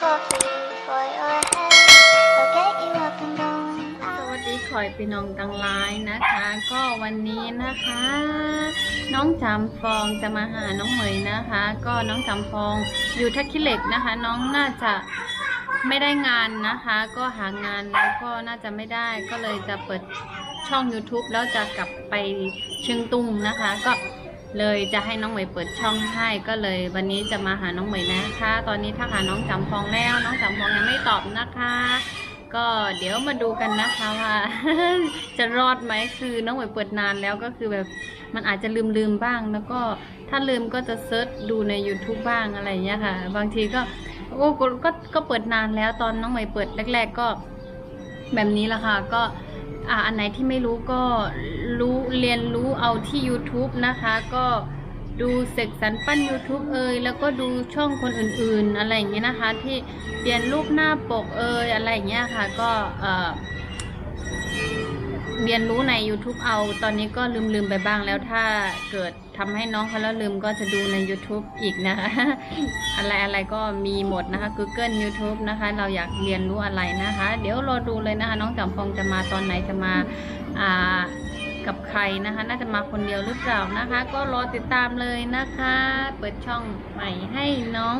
coffee for your head. I'll get you up and going. สวัสดีขอยพี่น้องตังไลน์นะคะ ก็วันนี้นะคะ น้องจำฟองจะมาหาน้องเหมยนะคะ ก็น้องจำฟองอยู่ทักคิเหล็กนะคะ น้องน่าจะไม่ได้งานนะคะ ก็หางานแล้วก็น่าจะไม่ได้ก็เลยจะเปิดช่อง YouTube แล้วจะกลับไปเชียงตุงนะคะ ก็ เลยจะให้น้องเหมยเปิดช่องให้ก็เลย วันนี้จะมาหาน้องเหมยนะคะ ตอนนี้ถ้าหาน้องจำฟองแล้ว น้องจำฟองยังไม่ตอบนะคะ ก็เดี๋ยวมาดูกันนะคะว่าจะรอดไหมคือน้องเหมยเปิดนานแล้วก็คือแบบมันอาจจะลืมลืมๆบ้าง แล้วก็ถ้าลืมก็จะเซิร์ชดูใน YouTube บ้างอะไรเงี้ยค่ะ บางทีก็โอ้ก็ก็ก็เปิดนานแล้วตอนน้องเหมยเปิดแรก ๆ ก็แบบนี้แหละค่ะก็อ่าอันไหนที่ไม่รู้ก็รู้ เรียนรู้เอาที่ YouTube นะคะ ก็ดูเสกสรรปั้น YouTube เอยแล้วก็ดูช่องคนอื่นๆ อะไรอย่างเงี้ยนะคะ ที่เปลี่ยนรูปหน้าปกเอยอะไรอย่างเงี้ยค่ะ ก็เอ่อเรียนรู้ใน YouTube เอา ตอนนี้ก็ลืมๆไปบ้างแล้วถ้าเกิดทำให้น้องเขาแล้วลืมก็จะดูใน YouTube อีกนะคะ อะไรอะไรก็มีหมดนะคะ Google YouTube นะคะ เราอยากเรียนรู้อะไรนะคะ เดี๋ยวรอดูเลยนะคะ น้องจำฟองจะมาตอนไหนจะมาอ่า กับใครนะคะ น่าจะมาคนเดียวหรือเปล่านะคะ ก็รอติดตามเลยนะคะ เปิดช่องใหม่ให้น้อง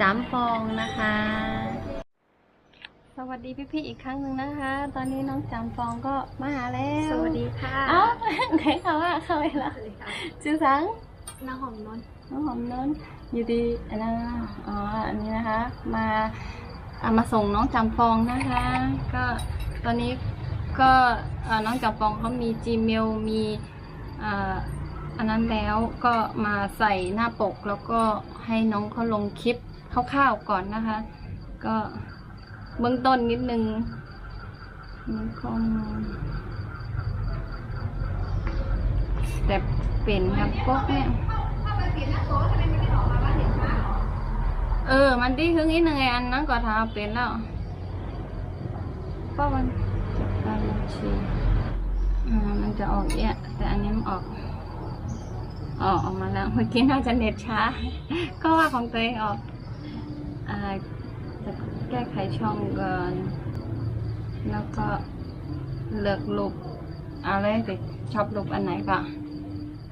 จำฟองนะคะ สวัสดีพี่ๆอีกครั้งหนึ่งนะคะ ตอนนี้น้องจำฟองก็มาหาแล้วสวัสดีค่ะเอ้าไหนเขาว่าเข้าไปแล้วชื่อสังน้าหอมนนท์น้องหอมน้นอยู่ดีอันนั้นอ๋ออันนี้นะคะ มาเอามาส่งน้องจำฟองนะคะ ก็ตอนนี้ ก็น้องจำฟองเขามี Gmail มีอันนั้นแล้วก็มาใส่หน้าปกแล้วก็ให้น้องเขาลงคลิปคร่าวๆก่อนนะคะ ก็เบื้องต้นนิดนึงมีข้อมูลแต่เป็นครับพวกเนี่ยเออ มันดีขึ้นอีกหนึ่งไงอันนั้นก็ทำเป็นแล้วก็มัน ชีมันจะออกเยอะแต่อันนี้มันออกออกออกมาแล้วเมื่อกี้น่าจะเน็ตช้า ก็ว่าของตัวเองออกอจะแก้ไขช่องก่อนแล้วก็เลือกรูปเอาเลยติชอบรูปอันไหนก็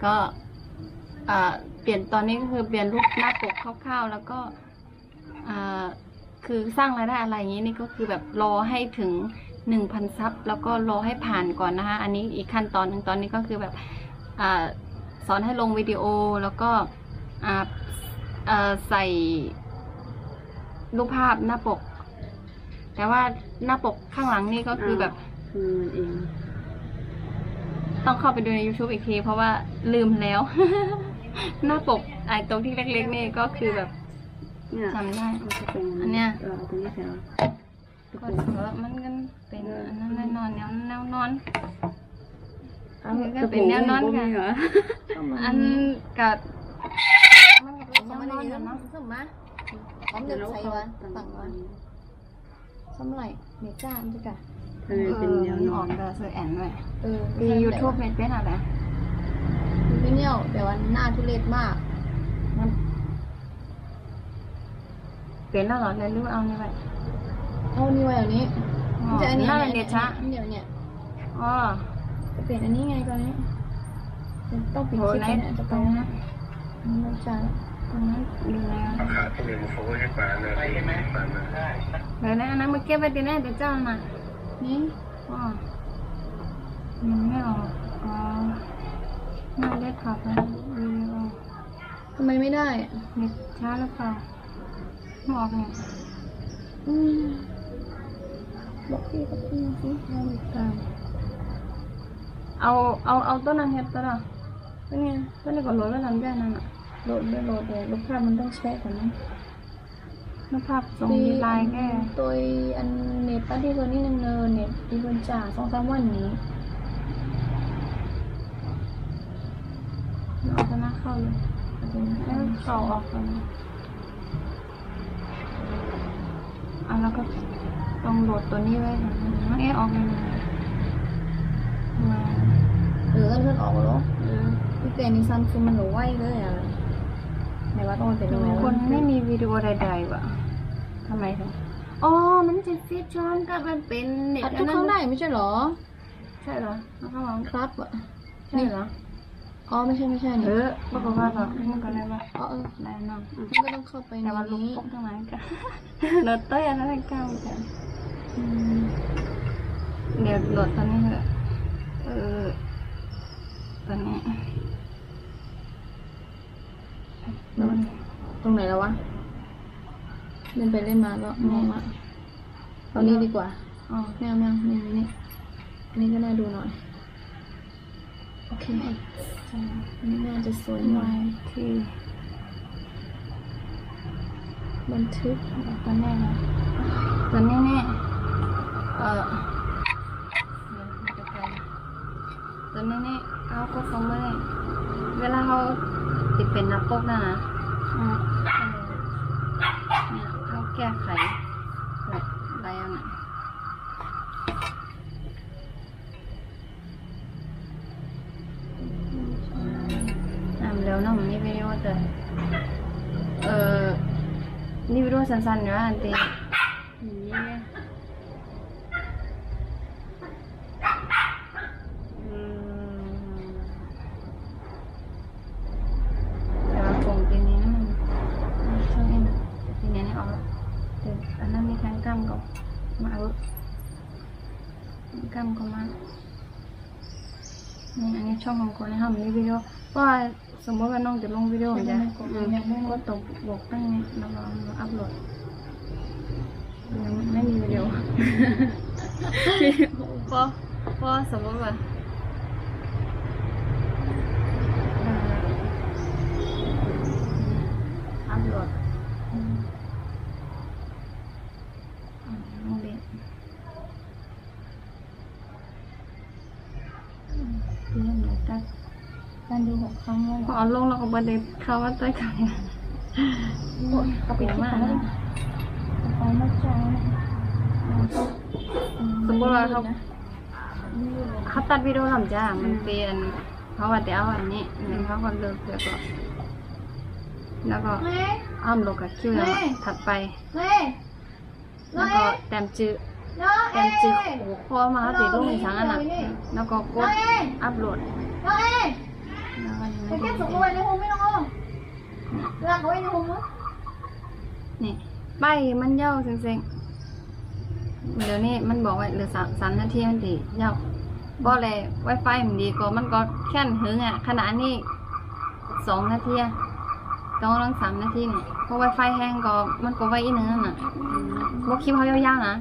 ก็เปลี่ยนตอนนี้ก็คือเปลี่ยนรูปหน้าปกคร่าวๆ แล้วก็คือสร้างรายได้อะไรอย่างนี้นี่ก็คือแบบรอให้ถึง หนึ่งพันซับแล้วก็รอให้ผ่านก่อนนะคะ อันนี้อีกขั้นตอนหนึ่งตอนนี้ก็คือแบบอ่าสอนให้ลงวิดีโอแล้วก็อ่าเอ่อใส่รูปภาพหน้าปก แต่ว่าหน้าปกข้างหลังนี่ก็คือแบบคือมันเอง ต้องเข้าไปดูใน YouTube อีกที เพราะว่าลืมแล้ว หน้าปกไอ้ตรงที่เล็กๆนี่ก็คือแบบเนี่ยจำได้มันจะเป็นอันเนี้ยเออเอาตรงนี้แถว ก็เถอะมันก็เป็นอันนั้นแน่นอนแนวแนวนอนเอามันก็กระเป็นโปรงแนวนอนผมค่ะมีเหรออันกับมันก็เป็นแนวนอนอยู่เนาะสมมาพร้อมเดินใส่วันฝั่งวันสำไรเมจ้าอันนี้กะทำไมเป็นแนวนอออนกเดอร์เซอร์แอนไว้เออมียูทูบเน็ตเป็นอะไรพี่เนี่ยแต่ว่าหน้าทุเรศมากเป็นแล้วเหรอเลยรู้เอานี่ไว้ เอานี่ไว้อย่างนี้อ๋อจะอันนี้น่าจะเน็ตช้าเดี๋ยวเนี่ยอ๋อจะเปลี่ยนอันนี้ไงตอนนี้ต้องปิดโหคลิปไหนเนี่ยจะตไปรงนะนั้นไม่จ้าตรงนั้นอยู่แล้วขาดหนึ่งโฟให้ปลาเนื้อที่ปลาเนื้อเดี๋ยวนะอันนั้นมาเก็บไว้ที่ไหนเดี๋ยวเจ้าน่ะนี่อ๋อมันไม่ออกอ๋อน่าได้ขับแล้ววิดีโอทำไมไม่ได้เน็ตช้าหรือเปล่าไม่ออกเนี่ยอืม บอกพี่กับพี่สิไม่ติดตามเอาเอาเอาต้นนั้นเฮ็ดตัวละเป็นไงต้นนี้ก็โหลดไว้หลังแค่นั้นอะโหลดด้วยโหลดเลยรูปภาพมันต้องแชร์ก่อนนะนึกภาพส่งดีไลน์แค่ตัวอันเน็ตป้าที่ตัวนี้นึงเนินเน็ตที่คนจ่าสองสามวันนี้เอาตัวนั้นเข้าเลยแล้วเข้าออกกันอะแล้วก็ ต้องโหลดตัวนี้ไว้ก่อนนะเอ๊ะออกยังไงมาเออก็เลื่อนออกแล้วเออพี่เจนี่ซัมซุงมันหนูไหวเลยอะไหนว่าต้องมันเป็นยังไงวะคนไม่มีวิดีโอใดๆว่ะทำไมถึงอ๋อ มันจะฟิชชอนก็มันเป็นเน็ตอัดทุกเข้าได้ไม่ใช่เหรอ ใช่เหรอแล้วเขาบอกครับอะใช่เหรอ อ๋อ ไม่ใช่ไม่ใช่เอนี่อบอกว่าแบบมันก็เลยว่าอ๋อเออได้เนาะมันก็ต้องเข้าไปในแต่ว่าลูกนี้ปุ๊บทั้งนั้นก็โหลดเต้ยอันนั้นเก้าจ้ะอืม เดี๋ยวโหลดตอนนี้เถอะเออตอนนี้โดนตรงไหนแล้ววะ เล่นไปเล่นมาแล้วงงละเอานี้ดีกว่า อ๋อแมวแมวนี่นี่นี่อันนี้ก็น่าดูหน่อย โอเคใช่อันนี้น่าจะสวยหน่ไว้อยที่บันทึกตอนแรกนะตอนนี้เนี่ยเออ เดี๋ยวมันจะไปตอนนี้เนี่ยเอาก็คงไม่ได้เวลาเขาติดเป็นนักปกนะนะเนี่ยเขาแก้ไขแบบอะไรอะนะอ่านแล้วนาะมันมีวิดีโอแต่เออนี่วิดีโอสั้นๆเนะอันตีนี่อืมแต่ว่าคงปีนี้นะมันช่วงนี้ปีนี้นี่ออกแล้วแต่อันนั้นมีแข้งกล้ามก็มาเอากล้ามก็มานี่อันนี้ ช่องของคนนะครับมีวิดีโอเพราะว่าสมมติว่าน้องจะลงวิดีโอมันจะยังไม่ก็ตกบวกตั้งนี้แล้วก็มาอัพโหลดยังไม่มีวิดีโอเพราะเพราะสมมติว่าเอ่ออัพโหลดอืมอืมโมเดลอืมเรื่องอะไรกัน การดูหกครั้งแล้วพอเอาลงแล้วก็บไดเข้าว่าต้อยกันก็ปิดมามากกนะนะไปมาจ้าสมมติว่าเขาเขาตัดวิดีโอหลังจ้ามันเปลี่ยนเขาว่าจะเอาอันนี้แล้วเขาก็เลิกแล้วก็ แล้วก็อ้อมลงกับคิวแล้วก็ถัดไปเฮ้ยแล้วก็แต้มจื้อแต้มจื้อโอ้โหมาเขาติดลงในช้างอันน่ะแล้วก็กดอัพโหลด เฮ้ยแล้วก็ยังไปไม่เก็ได้บส่งไว้ในห้องไม่ต้องเอาลากเอาไว้ในห้องมั้ยนี่ใบมันเย่าเซ็งๆเดี๋ยวนี้มันบอกว่าเหลือสามสามนาทีมันดีเย่าบ่เลยไวไฟมันดีกว่ามันก็แค่นหึงอะ ขนาดนี้สองนาทีอะต้องลองสามนาทีเนี่ยเพราะไวไฟแห้งก็มันก็ไวอีกนึงน่ะบ่คลิปเขายาวๆนะ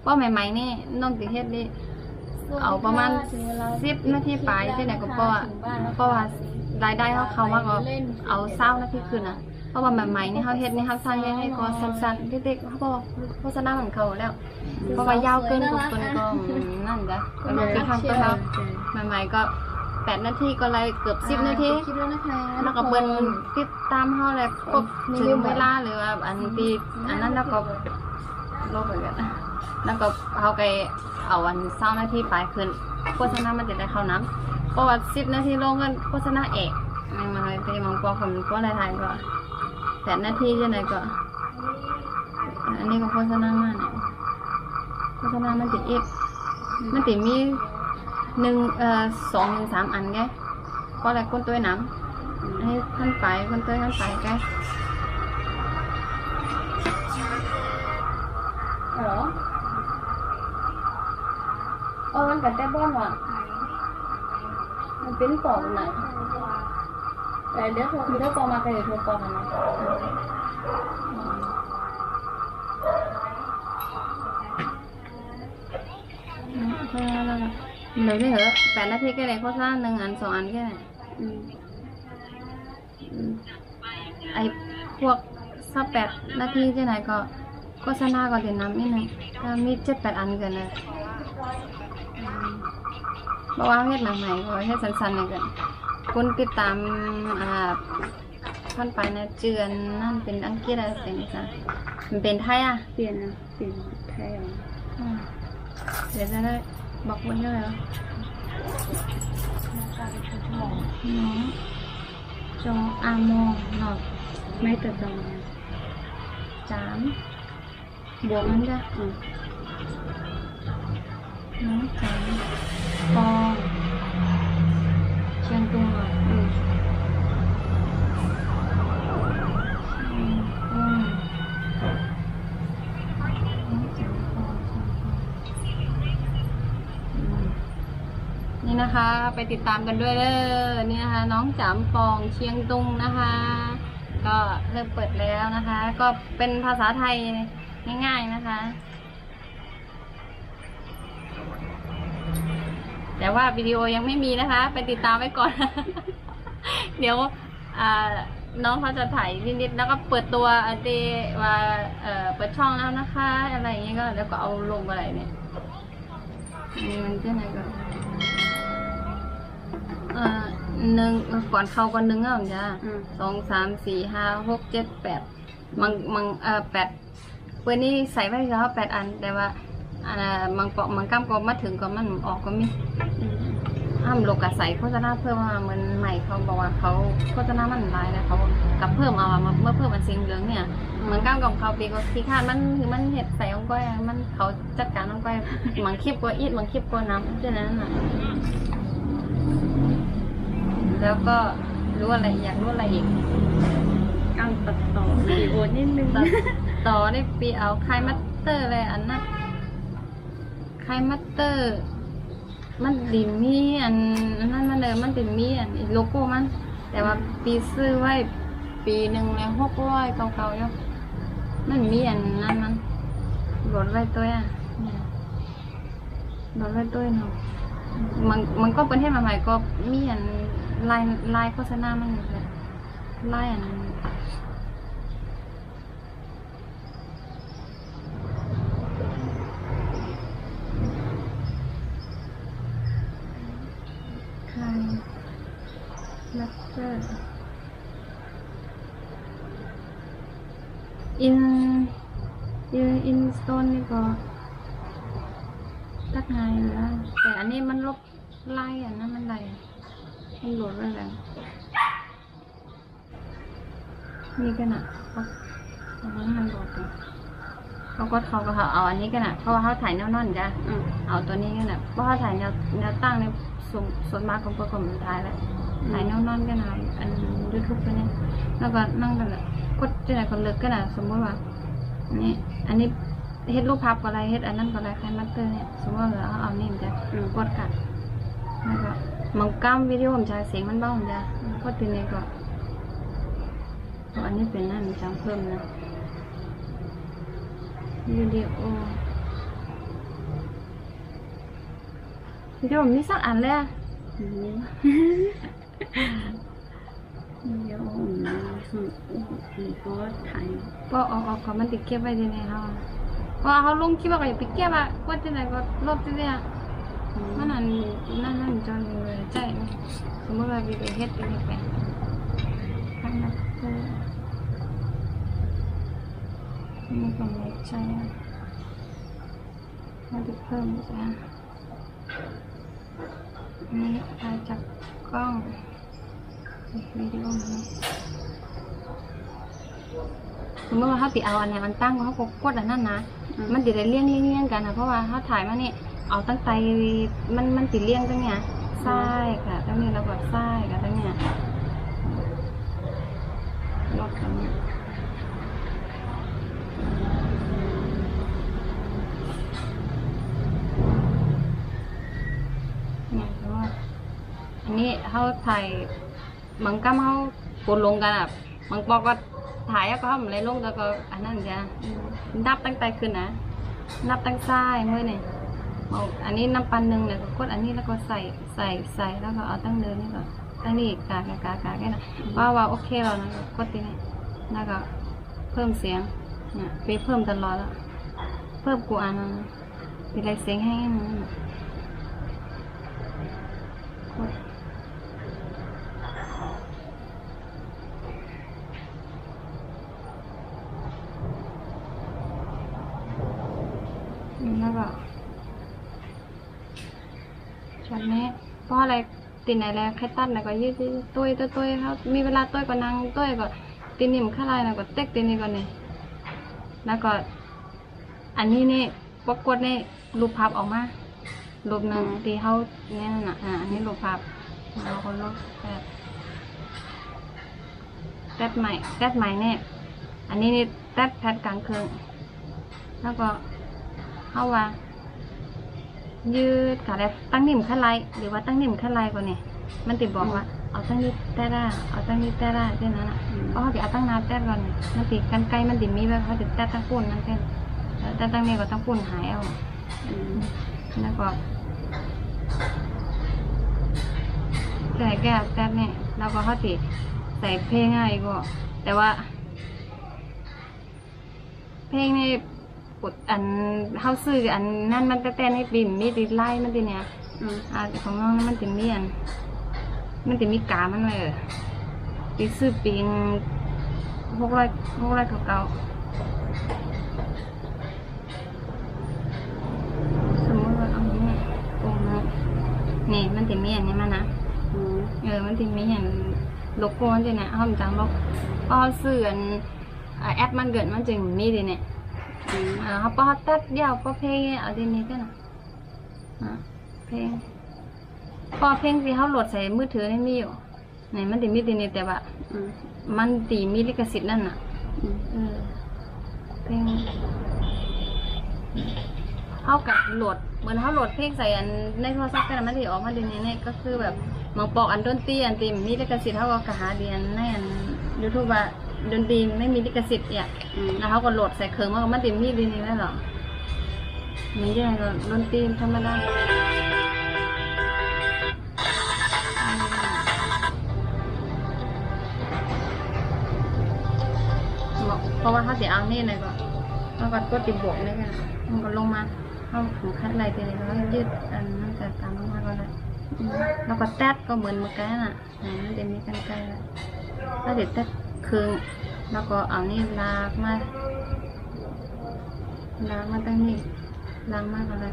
เพราะใหม่ๆนี่น้องติเฮ็ดนี่ เอาประมาณสิบนาทีไปที่ไหนก็เพราะว่าเพราะว่ารายได้เขาเขาว่าก็เอาเศร้านาทีคืนนะเพราะว่าใหม่ๆนี่เขาเฮ็ดนี่เขาสร้างให้ให้ก็สั้นๆเด็กๆเขาบอกโฆษณาของเขาแล้ว เพราะว่ายาวเกินกว่าคนก็นั่นจ้ะก็เลยคือทำตัวเราใหม่ๆก็แปดนาทีก็เลยเกือบสิบนาทีแล้วก็เปิ้นติดตามเขาเลยครบถึงเวลาหรือว่าอันปีอันนั้นแล้วก็ลบไปกัน แล้วก็เขาไปเอาวันเศร้านาทีไปคืนโฆษณามันจะได้เข้าน้ำเพราะว่าสิบนาทีลงกันโฆษณาเอกไม่มาเลยไปมองกว่าคนก็อะไรไทยก็แปดนาทีจะไหนก็อันนี้ก็โฆษณามากเนี่ยโฆษณามันติดเอกมันติดมีหนึ่งเอ่อสองหนึ่งสามอันแกก็อะไรก้นตัวน้ำให้ท่านไปคนต้ยท่านไปแก โอ้มันกับแต่บ้อนว่ะมันเป็นปอกนะแต่เดี๋ยวคือถ้าปอมาก็เดี๋ยวโทรปอกันนะเท่านั้นแล้วนะเดี๋ยวนี่เหรอแปดนาทีแค่ไหนโฆษณาหนึ่งอันสองอันแค่ไหนไอพวกสักแปดนาทีที่ไหนก็โฆษณาก็เดี๋ยวน้ำนิดหนึงก็มีเจ็ดแปดอันเกินเล ยเพราะว่าเฮ็ดหนังใหม่ก็เฮ็ดสั้นๆเลยกันคนติดตามอ่าท่านไปนะเจือนนั่นเป็นอังกฤษอะไรเป็นจ้ะมันเป็นไทยอะเปลี่ยนนะเปลี่ยนไทยเอาอืมเดี๋ยวจะได้บอกคนเยอะเลยน้องจงอามองหนอกไม่ตัดต่อจามบวกนั้นจ้ะอืมน้องจ๋า ปองเชียงตุงอะอืมอืมอืมน้องจ๋าปองเชียงตุงอืมนี่นะคะ ไปติดตามกันด้วยเด้อนี่นะคะ น้องจามปองเชียงตุงนะคะ ก็เริ่มเปิดแล้วนะคะ ก็เป็นภาษาไทยง่ายๆนะคะ แต่ว่าวิดีโอยังไม่มีนะคะ ไปติดตามไว้ก่อน เดี๋ยวอ่าน้องเขาจะถ่ายนิดๆแล้วก็เปิดตัวเดว่าเอ่อเปิดช่องแล้วนะคะ อะไรอย่างเงี้ยก็แล้วก็เอาลงอะไรเนี่ยนี่มันจะไหนก็เอ่อหนึ่งก่อนเข้าก็หนึ่งอะผมจ้าอืมสองสามสี่ห้าหกเจ็ดแปดมังมังเอ่อแปดเปืนนี่ใส่ไว้แล้วแปดอันแต่ว่า อ่ามังเปาะมังก้ามก็มาถึงก็มันออกก็มีอืมห้ามโลกาใส่โฆษณาเพิ่มมาเหมือนใหม่เขาบอกว่าเขาโฆษณามันหลายแล้วเขากับเพิ่มเอาอะมาเมื่อเพิ่มมันเสียงเหลืองเนี่ยเหมือนก้ามกับเขาปีก็ที่คาดมันคือมันเห็ดใส่ลงก้อยอะมันเขาจัดการลงก้อยบางคลิปก็อีดบางคลิปก็น้ำเช่นนั้นน่ะแล้วก็รู้อะไรอยากรู้อะไรอีกการตัดต่อวิดีโอนิดนึงต่อต่อได้ปีเอาคายมัตเตอร์อะไรอันนั้น คายมัตเตอร์ มันดิมีอันอันนั้นมันเลยมันดิมีอันโลโก้มัน แต่ว่าปีซื้อไว้ปีหนึ่งแล้วหกร้อยเก่าๆอยู่มันมีอันนั้นมันหลดไว้ตัวอะเนี่ยลดไว้ตัวเนาะมันมันก็เป็นเทศใหม่ๆก็มีอันลายลายโฆษณามันอยู่เลยลายอัน ใคร ลักเตอร์อินอินอินสโตนนี่ก็ตักไงายอยู่แล้วแต่อันนี้มันลบไล่อันนั้นมันไล่มันโหลดไว้แล้วนี่กันอะเขาอันนั้นมันโหลดอยู่เขาก็เขาก็เขาเอาอันนี้กันอะเพราะว่าเขาถ่ายแนวนอนจ้ะอืมเอาตัวนี้กันนะเพราะว่าถ่ายแนวแนวตั้งในยส่วนส่วนมากของประกอบถ่ายแล้ว ถ่ายแนวนอนกันนะอันยูทูบกันเนี่ยแล้วก็นั่งกันแหละกดที่ไหนคนเลิกกันนะสมมติว่าอันนี้อันนี้เฮ็ดรูปภาพก็อะไรเฮ็ดอันนั้นก็อะไรใครมัตเตอร์เนี่ยสมมติว่าเราเอานี่มันจะอืมกดกัดแล้วก็มันก้ามวิดีโอผมจะเสียงมันเบาผมจะกดตัวนี้ก็เพราะอันนี้เป็นนั่นจังเพิ่มนะวิดีโอวิดีโอมีสักอันเลยอะอืม เดี๋ยวอืมอืมอืมก็ถ่ายก็ออกออกก็มันติดเก็บไว้ที่ไหนเขาอะก็เอาเขาลงคลิปว่าก็อย่าไปเก็บอะกดที่ไหนก็ลบที่เนี่ยมันนั่นนั่นนั่นจนเลยใจสมมติว่าวิดีโอเฮ็ดเป็นยังไงข้างหน้าคือมันก็ไม่ใช่อะมันจะเพิ่มอีกนะอันนี่ถ่ายจากกล้อง วิดีโอนี้สมมติว่าเขาติเอาอันไหนมันตั้งเขาก็กดอันนั้นนะอืมมันติได้เลี่ยงเลี่ยงเลี่ยงกันนะเพราะว่าเขาถ่ายมาเนี่ยเอาตั้งใจมันมันติเลี่ยงตั้งเนี่ยซ้ายค่ะตั้งนี้เราก็ซ้ายค่ะตั้งเนี่ยลดกันเนี่ยเนี่ยเพราะว่าอันนี้เขาถ่าย บางกัมเขากดลงกันอะบางปอก็ถ่ายแล้วก็ทำอะไรลงแล้วก็อันนั้นจ้ะนับตั้งแต่ขึ้นนะนับตั้งซ้ายมือเนี่ยเอาอันนี้น้ำปันหนึ่งเนี่ยก็กดอันนี้แล้วก็ใส่ใส่ใส่แล้วก็เอาตั้งเดินนี่ก็ตั้งนี่กากากากาแค่นั้นว่าว่าโอเคแล้วนะกดตีนี่แล้วก็เพิ่มเสียงเนี่ยไปเพิ่มตลอดแล้วเพิ่มกูอันนั้นเป็นไรเสียงให้มันกด แล้วก็ช็อตนี้เพราะอะไรติไหนแล้วใครตัดแล้วก็ยืดตุ้ยตุ้ยตุ้ยเขามีเวลาตุ้ยก็นั่งตุ้ยก็ตีนิ่มข้าไรแล้วก็เต็กตีนี่ก่อนเนี่ยแล้วก็ อันนี้นี่ปรากฏนี่รูปภาพออกมารูปหนึ่งที่เขาเนี่ยน่ะอ่าอันนี้รูปภาพเราคนลบแบบแตดใหม่แตดใหม่เนี่ยอันนี้นี่แตดแพทกลางคืนแล้วก็ เข้าว่ายืดขาแลตั้งนิ่มขั้นไรหรือว่าตั้งนิ่มขั้นไรก่อนเนี่ยมันติดบอกว่าเอาตั้งนี้แต่ได้เอาตั้งนี้แต่ได้เท่านั้นอะเพราะเขาจะเอาตั้งนาแต่ก่อนมันติดกันไกลมันติดมีแบบเขาติดแต่ตั้งปุ่นนั่นแค่แล้วแต่ตั้งนี้ก็ตั้งปุ่นหายเอาแล้วก็ใส่แก้วแต้เนี่ยแล้วก็เขาติดใส่เพลงง่ายก็ แต่ว่า เพลงนี่ ปดอันเฮาซื้ออันนั่นมันแต่แต่ในปิ่นมีติดไล่มันติเนี่ยอืมอ่าแต่ของน้องนั้นมันติมีอัน มันติมีกามันเลยติซื้อปิงหกร้อยหกร้อยเก่าๆสมมติว่าเอาอย่างนี้ตรงนั้นนี่มันติมีอันนี้มานะอืมเออมันจะมีอย่างโลโก้มันจะเนี่ยห้องจังลกพอเสื่อนอ่าแอปมันเกิดมันจึงมีดีเนี่ยอืมอ่า เขาพอตัดยาวพอเพลงเอาดีนี้กันนะอ่าเพลงพอเพลงที่เขาโหลดใส่มือถือนี่มีอยู่ไหนมันติมีดีนี่แต่ว่ามันตีมีลิขสิทธิ์นั่นน่ะเพลงเขากับโหลดเหมือนเขาโหลดเพลงใส่อันในโทรศัพท์กันมันถืออกมาดีนี้เนี่ยก็คือแบบมองปอกอันดนตรีอันตีมีลิขสิทธิ์เขาก็หาเรียนในอันยูทูบว่า ดนตรีไม่มีลิขสิทธิ์อะอืมแล้วเขาก็โหลดใส่เครื่องมันก็มันติมีดีนี้ได้หรอมันยังไงก็ดนตรีธรรมดาอืมเพราะว่าเขาเสียเอานี่เลยก็เขาก็กดติดบวกเลยกันมันก็ลงมาเขาถึงขั้นอะไรทีนี้เขายืดอันนั้นแต่ตามลงมาก็เลยอืมแล้วก็แตดก็เหมือนเมื่อกี้น่ะไหนมันจะมีกันไกลแล้วถ้าเด็ดแตดเครื่งแล้วก็เอานี่ลากมาลางมาตั้งนี่ลางมากอะไร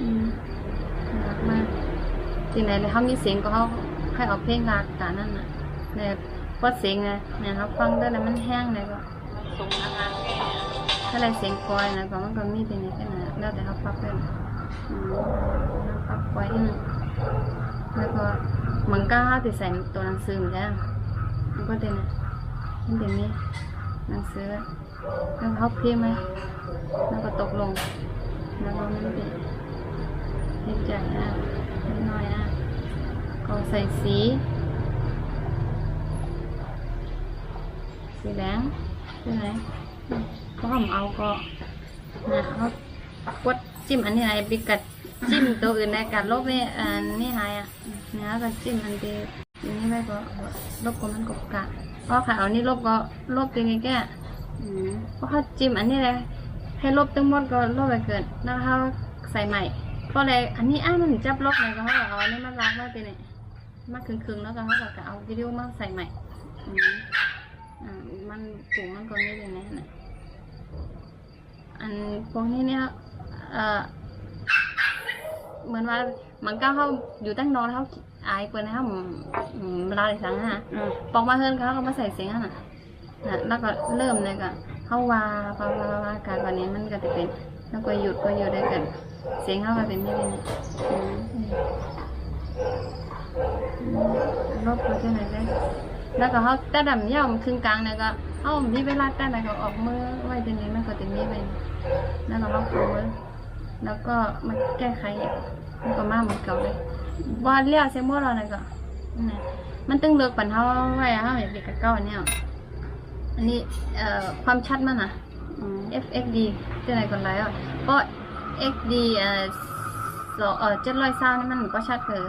อืมล้างมากที่ไหนเลยเขามีเสียงก็เขาให้เอาเพลงลากตานั่นน่ะเนี่ยว่าเสียงไงเนี่ยเขาฟังได้แล้วมันแห้งเลยก็ส่งอาหารถ้าอะไรเสียงกอยนะก็มันก็มีที่ไหนแค่นั้นแล้วแต่เขาฟังเป็นอืมเขาฟังกอยอืมแล้วก็เหมือนก้าติดใส่ตัวหนังสือเหมือนกัน มันก็เด่นนะมันเด่นนี้นังสือแล้วเขาพิมพ์ไหมแล้วก็ตกลงแล้วก็มันเป็นเล็กใจอะเล็กน้อยอะก็ใส่สี สีแดงใช่ไหมก็ผมเอาก็นะเขากดจิ้มอันนี้ไอ้บิกัดจิ้มตัวอื่นในการลบนี่อันนี้หายอะนะก็จิ้มอันที่อันนี้ ไปก็ลบก็มันกบกะเพราะขาเอานี่ลบก็ลบตัวนี้แก่เพราะเขาจิ้มอันนี้เลยให้ลบทั้งหมดก็ลบไปเกินแล้วเขาใส่ใหม่ก็เลยอันนี้อ้ามันจับลบเลยก็เขาก็เอาอันนี้มาล้างไว้ตีนี่มาครึ่งๆแล้วก็เขาก็เอาวิดีโอมาใส่ใหม่อืมมันปุ่มมันก็ไม่ได้แน่นะอันพวกนี้เนี่ยเอ่อ เหมือนว่ามันก็เขาอยู่ตั้งนอนแล้วเขาอายเปิดนะครับอืมเวลาอะไรสังนะอืมปอกมาเฮิรนเขาก็มาใส่เสียงอะนะนะแล้วก็เริ่มเลยก็เขาวาพาวาว่าการวันนี้มันก็จะเป็น แล้วก็หยุดก็หยุดได้กัน เสียงเขาก็เป็นไม่ได้นะอืมลบเขาจะไหนได้แล้วก็เขาแต่ดำย่อมครึ่งกลางเนี่ยก็เขามีเวลาแต่ไหนก็ออกมือไว้ตรงนี้มันก็จะมีไปแล้วก็เขาฟูมือ แล้วก็มาแก้ไขอีกมันก็มาเหมือนเก่าเลยว่าเลี้ยวเซมโมเราเลยก็นั่นน่ะมันต้งเลือกปัญหาไว้อะเขาอยากเด็กกับเก้าอันเนี่ยอันนี้เอ่อความชัดมันอะอืม FXD เท่าไหร่ก่อนไรอะก็ XD เอ่อสองเอ่อเจ็ดร้อยซาวนี่มันก็ชัดเกิน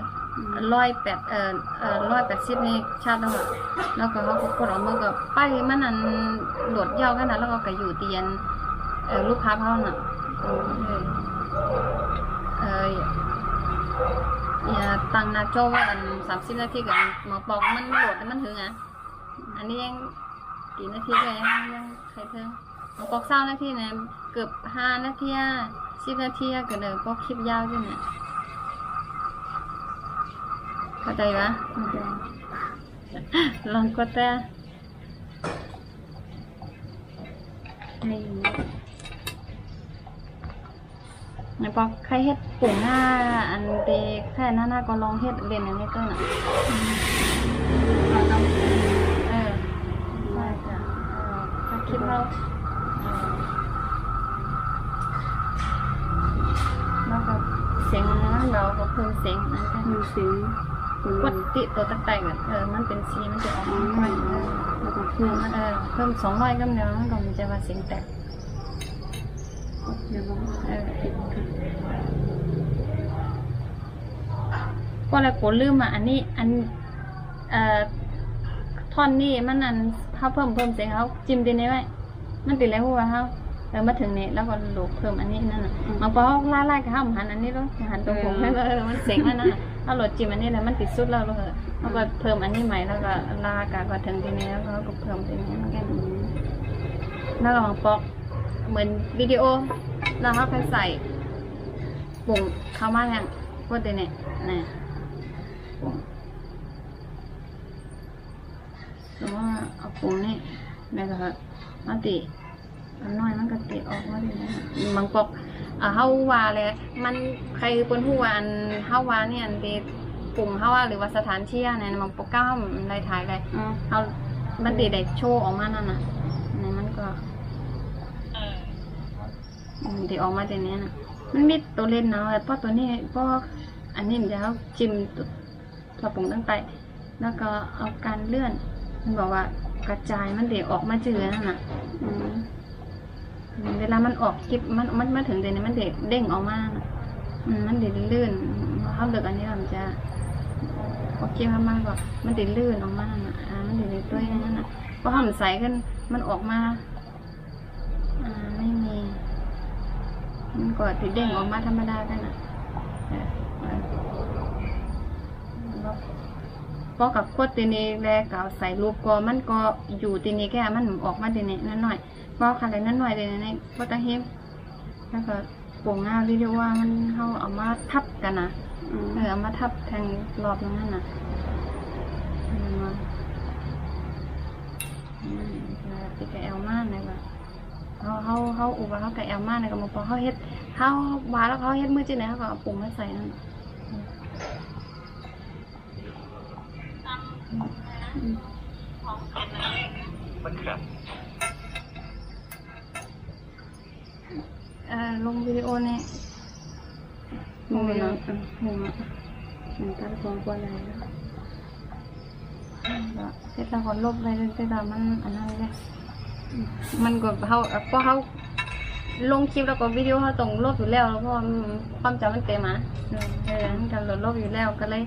ร้อยแปดเอ่อเอ่อร้อยแปดสิบนี่ชัดแล้วอะแล้วก็เขาก็กดออกมาก็ไปมันนั่นโหลดเยาวกันนะแล้วก็ก็อยู่เตียนเอ่อลูกค้าเขาน่ะ เอออย่าตั้งนาโจ้ไว้อันสามสิบนาทีกับหมอปองมันโหลดแล้วมันถึงอะอันนี้ยังกี่นาทีก็ยังยังใครเพิ่งเอปอกเศร้านาทีเนี่ยเกือบห้านาทีสิบนาทีอะก็เนปอกคลิปยาวจังเนี่ยเข้าใจปะลองกดแต่ให้ ในปอกใครเฮ็ดปุ่งหน้าอันเดแค่หน้าหน้าก็ลองเฮ็ดเรียนอันนี้ก็หน่องเออใช่จ้ะถ้าคิดว่าเออแล้วก็เสียงนั้นเราก็เพิ่มเสียงนั้นกันมีเสียงคนกดติตัวตักแต่งเออมันเป็นซีมันจะออกมาเออแล้วก็เพิ่มเออเพิ่มสองร้อยก็เดียวมันก็มันจะว่าเสียงแตก เดี๋ยวว่า เออ ก็แล้วกูลืมอะอันนี้ อันเอ่อท่อนนี้มันอันเขาเพิ่มเพิ่มเสียงเขาจิ้มดีนี้ไว้มันติดแล้วหัวเขาเออมาถึงนี่แล้วก็โหลกเพิ่มอันนี้นั่นน่ะมันพอเขาล่าไล่กับเขาหันอันนี้แล้วหันตัวผมให้เออมันเสียงนั่นน่ะเอาโหลดจิ้มอันนี้แล้วมันติดสุดแล้วแล้วก็เขาก็เพิ่มอันนี้ใหม่แล้วก็ลากาก็ถึงทีนี้แล้วเขาก็เพิ่มทีนี้มันแค่นี้แล้วก็มาปอกเหมือนวิดีโอ แล้วเขาก็ใส่ปุ่มเข้ามาเนี่ยพวกตัวเนี่ยนะปุ่มสมมติว่าเอาปุ่มนี่แล้วก็มาติอันน้อยมันก็ติออกมาดีนะบางปอกอ่าเฮาวาเลยมันใครเป็นผู้วาอันเฮาวาเนี่ยอันเดปุ่มเฮาว่าหรือว่าสถานเที่อะเนี่ยบางปอกเก้ามันได้ถ่ายได้อ๋อเฮามันติได้โชว์ออกมานั่นน่ะนี่มันก็ อืมที่ออกมาแต่เนี้ยนะมันมีตัวเล่นนะเพราะตัวนี้เพราะอันนี้มันจะเอาจิ้มกระปุกตั้งแต่แล้วก็เอาการเลื่อน มันบอกว่ากระจายมันเดี๋ยวออกมาเจอนั่นน่ะเวลามันออกคลิปมันมันมาถึงเดี๋ยวนี้มันเด็เด้งออกมาอืมันเดี๋ยวลื่นเขาเลือกอันนี้มันจะพอเคลิปมากว่ามันเดี๋ยวลื่นออกมาน่ะมันเดี๋ยวตัวนั่นน่ะเพราะถ้ามันใสขึ้นมันออกมา อ่าไม่มี มันก็ติดเด้งออกมาธรรมดากันนะเออเออแล้วพอกับโคตรตีนี้แลกาใส่รูปก็มันก็อยู่ตีนี้แค่มันออกมาตีนี้นั่นหน่อยพอคันอะไรนั่นหน่อยตีนี้ก็ตะเฮมแล้วก็โป่งหน้าวิดีโอว่ามันเขาเอามาทับกันนะเออเอามาทับแทงรอบนั้นน่ะอืมอืมติดกับแอลมากเลยว่ะ เขาเขาเขาอุบะเขากับแอลมาในกระมปอเขาเฮ็ดเขาวาแล้วเขาเฮ็ดมือจีไหนเขาก็เอาปุ่มมาใส่นั่นเอ่อลงวิดีโอนี่มึงเนาะเออมึงอะมันตั้งกองกว่าอะไรแล้วก็เสร็จแล้วก็ลบไปเลยแต่ว่ามันอันนั้นเลย มันก็เขาเพราะเขาลงคลิปแล้วก็วิดีโอเขาต้องลบอยู่แล้วแล้วเพราะความจำมันเต็มอะเออมันจะลบอยู่แล้วก็เลย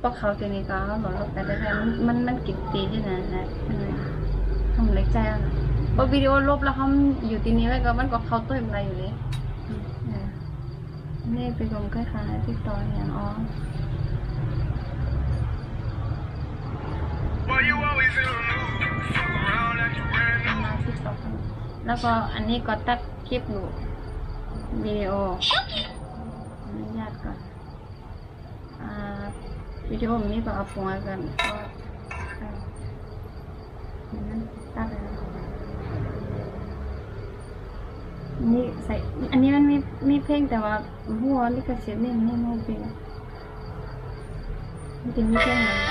พวกเขาตัวนี้ก็เขาหลดลบไปแต่แต่มันมันกินตีที่ไหนนะทำเล็กใจอะพอวิดีโอลบแล้วเขาอยู่ที่นี้ไว้ก็มันก็เขาตัวอะไรอยู่เลยนี่ไปลงคล้ายๆที่ต่ออย่างอ๋อ Boy, you always in the mood. Fuck around like you brand new. มาที่ต่อกันแล้วก็อันนี้ก็ตัดคลิปอยู่วิดีโออนุญาตก่อนอ่าวิดีโอนี้ก็เอาปงกันก็นั้นตัดเลยอันนี่ใส่อันนี้มันมีมีเพลงแต่ว่าหัวลิขสิทธิ์นี่มันไม่โมบิลมันจะมีเพลงอะไร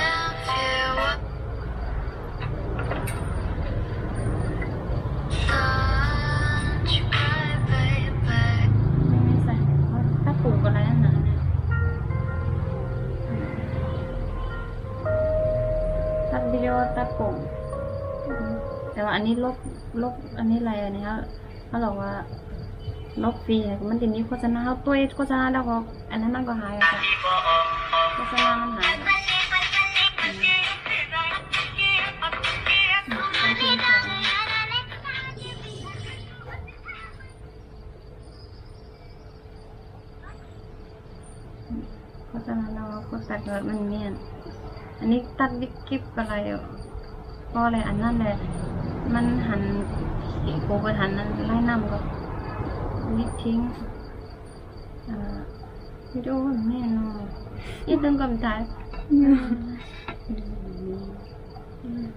ดวิดีโอตัดปุ่มแต่ว่าอันนี้ลบลบอันนี้อะไรอันนี้เขาเขาบอกว่าลบฟรีนะมันจะมีโฆษณาเขาตัวโฆษณาแล้วก็อันนั้นมันก็หายไปโฆษณามันหายไปโฆษณาเราก็ตัดเกิดมันเนียนอันนี้ตัดวิกกิปอะไรอะ ก็เลยอันนั้นเลยมันหันเสีไปหันนั้นไล่น้ำก็ลิทิ้งวิดูโแม่นอนยี่ตึงกำตาย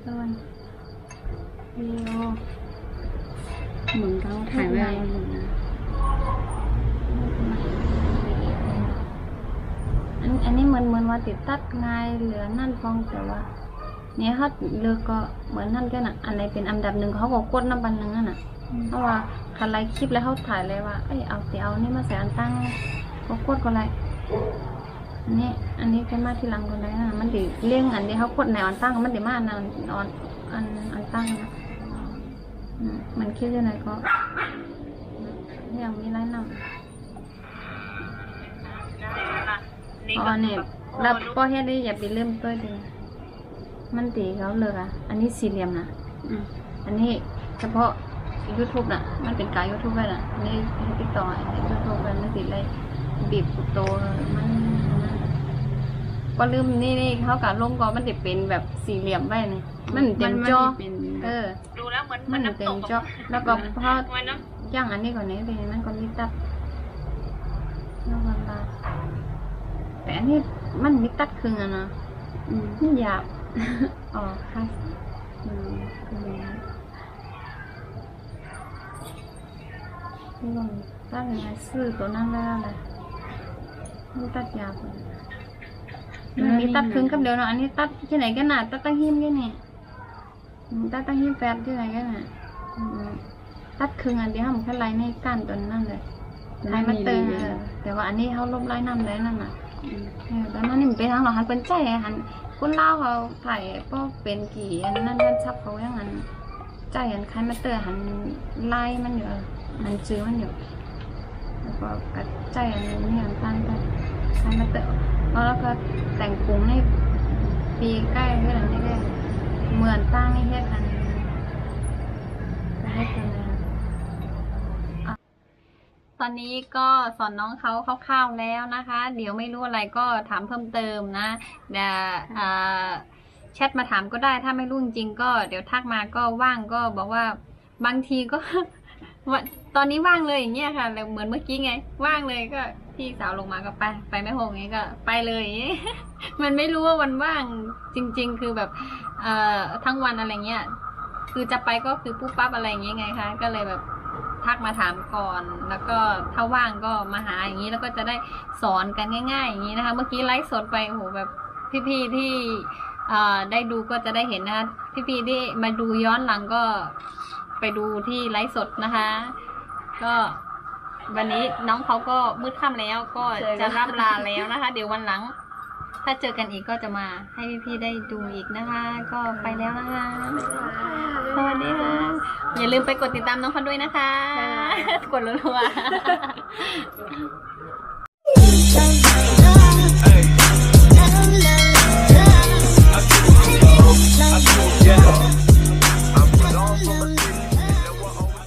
ตอนวิดีเหมือนกัาถ่ายไว้อันนี้เหมือนเหมือนว่าติดตัดง่ายเหลือนั่นฟองแต่ว่า เนี่ยเขาเลือกก็เหมือนนั่นกันน่ะ อันไหนเป็นอันดับหนึ่งเขาก็กดน้ำบันนึงนั่นน่ะเพราะว่าคันไลค์คลิปแล้วเขาถ่ายเลยว่าเอ้ยเอาเตียวนี่มาใส่อันตั้งก็กดก็ไลค์อันนี้อันนี้เป็นมาที่หลังก็ได้นะมันดิเลี้ยงอันที่เขากดแนวอันตั้งมันดิมาอันอันอันอันอันตั้งนะอืมมันคิดยังไงก็ยังมีไรนำอ๋อเนี่ยแล้วก็เฮ็ดได้อย่าไปเริ่มต้นดี มันตีเขาเลยอะ อันนี้สี่เหลี่ยมนะอืมอันนี้เฉพาะ YouTube น่ะ มันเป็นการ YouTube ไว้น่ะอันนี้ติดต่อไอ้ YouTube มันไม่ติดเลยบีบโตมันมันก็ลืมนี่นี่เขากับลงก็มันจะเป็นแบบสี่เหลี่ยมไว้นี่มันเต็มจอนเป็นเออดูแล้วเหมือนมันเต็มจอแล้วก็พอมันน้ย่างอันนี้ก่อนนี้เป็นนั่นก็มีตัดแล้วก็ลาดแต่อันนี้มันมีตัดครึ่งอะนะอืมมันหยาบ อ๋อค่ะอืมคือที่ลงตัดยังไงซื้อตัวนั้นได้อะไรมันตัดยาวกว่ามันมีตัดครึ่งกับเดียวเนาะอันนี้ตัดที่ไหนกันน่ะตัดตั้งหิมกันนี่ตัดตั้งหิมแปดที่ไหนกันน่ะตัดครึ่งอันเดียวมันแค่ไล่ในก้านตัวนั้นเลยไล่มาเติมเออแต่ว่าอันนี้เขาลบไล่น้ำได้นั่นน่ะอืมเออตอนนั้นนี่มันไปทางหรอหันเป็นใจหัน คนเล่าเขาถ่ายก็เป็นกี่อันนั้นท่นชับเขาอย่างนั้นใจอันคล้ายมาเตอร์หันไล่มันอยู่หันจื้อมันอยู่แล้วก็กใจอันนี้นี่อันตั้งกันคล้ายมาเตอร์แล้วก็แต่งปรุงในปีใกล้เพื่อนนี่ก็เหมือนตั้งในเฮ็ดอันก็เฮ็ดกัน ตอนนี้ก็สอนน้องเขาคร่าวๆแล้วนะคะ เดี๋ยวไม่รู้อะไรก็ถามเพิ่มเติมนะเดี๋ยวอ่าแชทมาถามก็ได้ถ้าไม่รู้จริงๆก็ เดี๋ยวทักมาก็ว่างก็บอกว่าบางทีก็ว่าตอนนี้ว่างเลยอย่างเงี้ยค่ะแล้วเหมือนเมื่อกี้ไง ว่างเลยก็พี่สาวลงมาก็ไป ไปไม่โหงอย่างงี้ก็ไปเลยอย่างงี้มันไม่รู้ว่าวันว่างจริง ๆ คือแบบเอ่อทั้งวันอะไรเงี้ยคือจะไปก็คือปุ๊บปั๊บอะไรอย่างเงี้ยไงคะก็เลยแบบ ทักมาถามก่อน แล้วก็ถ้าว่างก็มาหาอย่างนี้แล้วก็จะได้สอนกันง่าย ๆ อย่างนี้นะคะ เมื่อกี้ไลฟ์สดไปโอ้โหแบบพี่ๆที่อ่อได้ดูก็จะได้เห็นนะคะพี่ๆที่มาดูย้อนหลังก็ไปดูที่ไลฟ์สดนะคะ ก็วันนี้น้องเขาก็มืดค่ำแล้วก็จะร่ำลาแล้วนะคะ เดี๋ยววันหลัง ถ้าเจอกันอีกก็จะมาให้พี่ๆได้ดูอีกนะคะ ก็ไปแล้วนะคะสวัสดีค่ะอย่าลืมไปกดติดตามน้องพันด้วยนะคะ กดรัวๆ